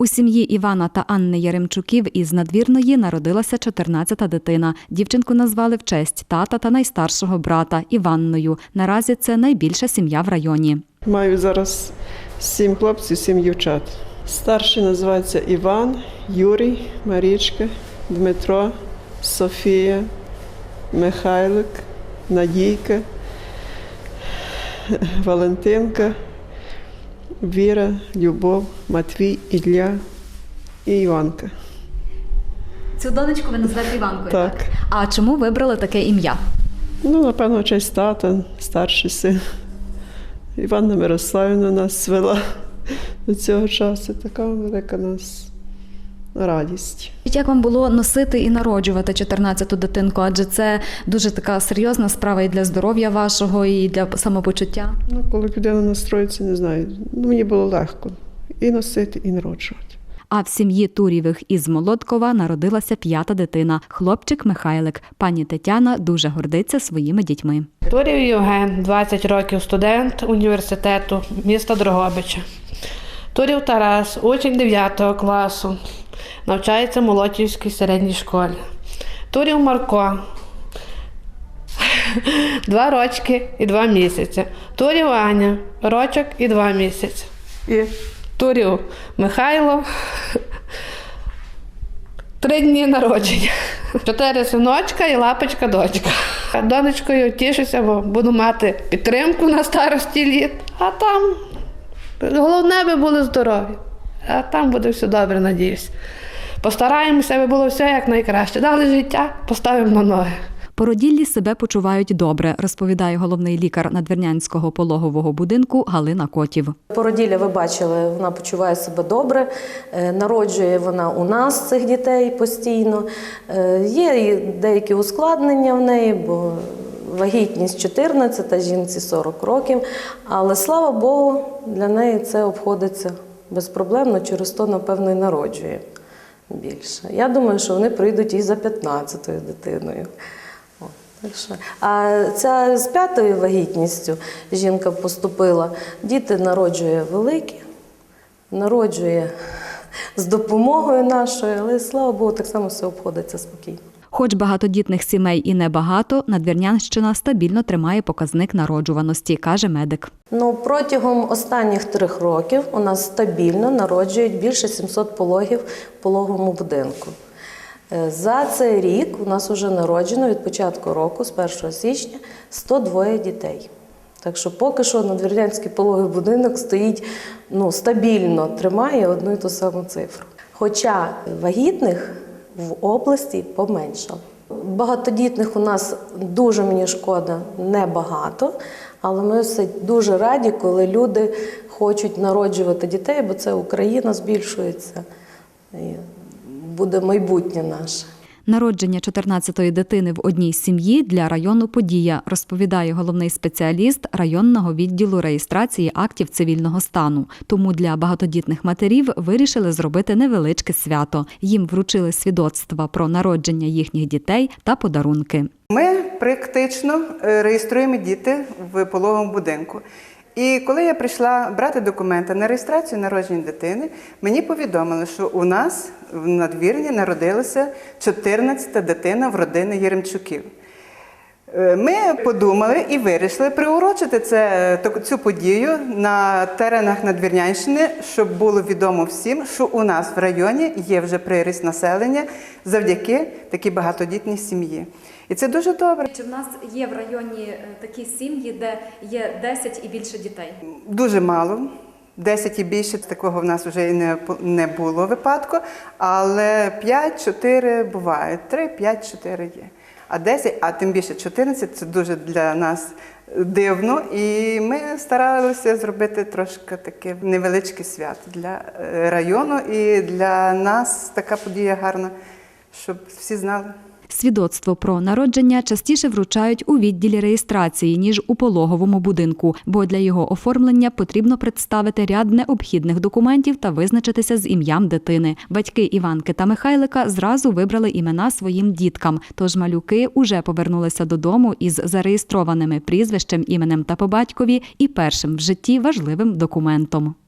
У сім'ї Івана та Анни Яремчуків із надвірної народилася 14-та дитина. Дівчинку назвали в честь тата та найстаршого брата Іванною. Наразі це найбільша сім'я в районі. Маю зараз сім хлопців, сім дівчат. Старший називається Іван, Юрій, Марічка, Дмитро, Софія, Михайлик, Надійка, Валентинка, Віра, Любов, Матвій, Ілля і Іванка. Цю донечку ви назвете Іванкою. Так. А чому вибрали таке ім'я? Ну, напевно, честь тата, старший син. Іванна Мирославівна нас звела до цього часу. Така велика нас радість. Як вам було носити і народжувати 14-ту дитинку? Адже це дуже така серйозна справа і для здоров'я вашого, і для самопочуття. Ну, коли людина настроїться, не знаю. Ну, мені було легко і носити, і народжувати. А в сім'ї Турівих із Молодкова народилася п'ята дитина хлопчик Михайлик. Пані Тетяна дуже гордиться своїми дітьми. Турів Євген, 20 років студент університету міста Дрогобича. Турів Тарас, учень 9 класу, навчається в Молотівській середній школі. Турів Марко, два рочки і два місяці. Турів Аня, рочок і два місяці. І Турів Михайло, Три дні народження. Чотири синочка і лапочка дочка. Донечкою тішуся, бо буду мати підтримку на старості літ. А там головне, би були здорові. А там буде все добре, надіюсь. Постараємося, аби було все як найкраще. Дали життя, поставимо на ноги. Породіллі себе почувають добре, розповідає головний лікар надвірнянського пологового будинку Галина Котів. Породілля, ви бачили, вона почуває себе добре, е, народжує вона у нас цих дітей постійно. Е, Є деякі ускладнення в неї, бо вагітність 14, а жінці 40 років. Але слава Богу, для неї це обходиться безпроблемно, через то, напевно, і народжує більше. Я думаю, що вони прийдуть і за 15-ю дитиною. А ця з п'ятою вагітністю жінка поступила. Діти народжує великі, народжує з допомогою нашою, але слава Богу, так само все обходиться спокійно. Хоч багатодітних сімей і небагато, Надвірнянщина стабільно тримає показник народжуваності, каже медик. Ну, протягом останніх трьох років у нас стабільно народжують більше 700 пологів в пологовому будинку. Е, За цей рік у нас вже народжено від початку року, з 1 січня, 102 дітей. Так що поки що надвірнянський пологовий будинок стоїть ну, стабільно, тримає одну і ту саму цифру. Хоча вагітних в області поменшав. Багатодітних у нас дуже мені шкода небагато, але ми все дуже раді, коли люди хочуть народжувати дітей, бо це Україна збільшується. І буде майбутнє наше. Народження 14-ї дитини в одній сім'ї для району подія, розповідає головний спеціаліст районного відділу реєстрації актів цивільного стану. Тому для багатодітних матерів вирішили зробити невеличке свято. Їм вручили свідоцтва про народження їхніх дітей та подарунки. Ми практично е, реєструємо діти в пологовому будинку. І коли я прийшла брати документи на реєстрацію народження дитини, мені повідомили, що у нас в надвірні народилася 14-та дитина в родини Єремчуків. Е, Ми подумали і вирішили приурочити це, цю подію на теренах Надвірнянщини, щоб було відомо всім, що у нас в районі є вже приріст населення завдяки такій багатодітній сім'ї. І це дуже добре. Чи в нас є в районі е, такі сім'ї, де є 10 і більше дітей? Дуже мало. 10 і більше такого в нас вже і не, не було випадку, але 5-4 бувають. 3, 5, 4 є. А 10, а тим більше 14 це дуже для нас дивно. І ми старалися зробити трошки таке невеличке свято для е, району і для нас така подія гарна, щоб всі знали. Свідоцтво про народження частіше вручають у відділі реєстрації, ніж у пологовому будинку, бо для його оформлення потрібно представити ряд необхідних документів та визначитися з ім'ям дитини. Батьки Іванки та Михайлика зразу вибрали імена своїм діткам, тож малюки уже повернулися додому із зареєстрованими прізвищем, іменем та по батькові і першим в житті важливим документом.